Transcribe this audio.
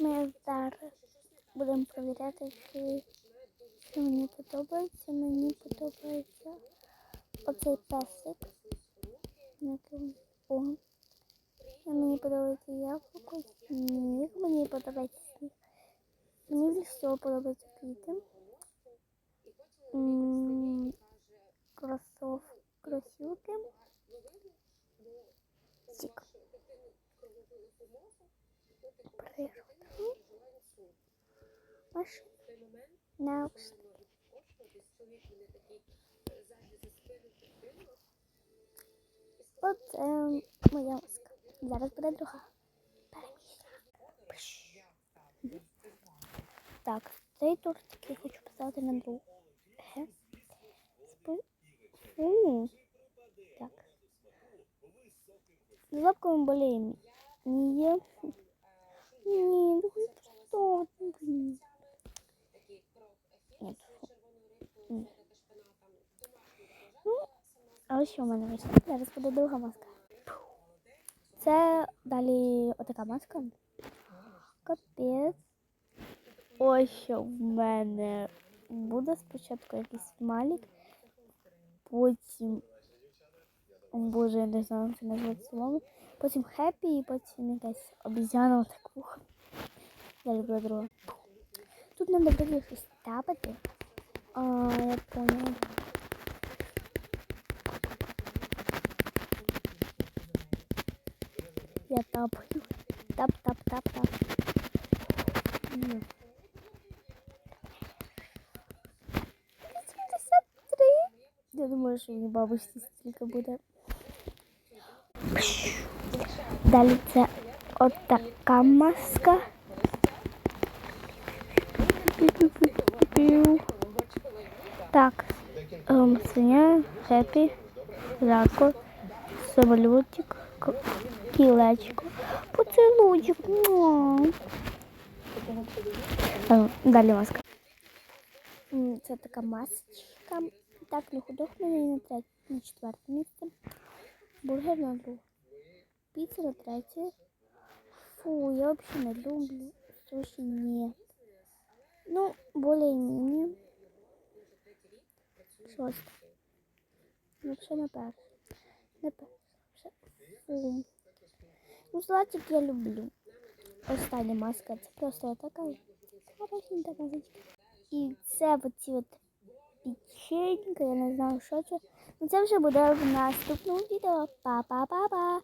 Ми зараз будемо провіряти, чи мені подобається. Мені подобається оцей песик. О. Мені подобається яблуко, сніг. Мені подобається сніг. Мені більше всього подобаються квіти. Кросов, кросівки. Стік. Природа. Наушники. Оце моя маска. Зараз буде друга. Так, цей тортик я хочу поставити на другу. Спи- Так. З лапками болеем. Ні. Ні, ну что блин. Нет. Ну, а ось що в мене вийшло. Зараз буде друга маска. Це далі отака маска. Капець. Ось що в мене буде спочатку якийсь смайлик, потім. О боже, я не знаю, це назвати слово. Потім хеппі і потім якась обізяна таку. Далі буде друга. Тут треба буде щось тапати. А, я поняла. Я тапаю. Тап, тап, тап, тап. Ні. 83. Я думаю, що мені бабусі стільки буде. Далі це отака маска. Так, ем, свиня, хеппі, рако, самолютик, кілечко, поцілуйчик. Ем, Далі маска. Це така масочка. Так, худох мене на на четверте місце. Бургер на друге. Піца на третє. Фу, я вообще не люблю. Суши нет. Ну, более-менее. Шосте. Ну, все на перше. На перше. Все. Фу. Ну, салатик я люблю. Остання маска. Це просто така хорошенька масочка. І це оці от печенька, я не знаю, що це. Ну, це вже буде в наступному відео. Па-па-па-па.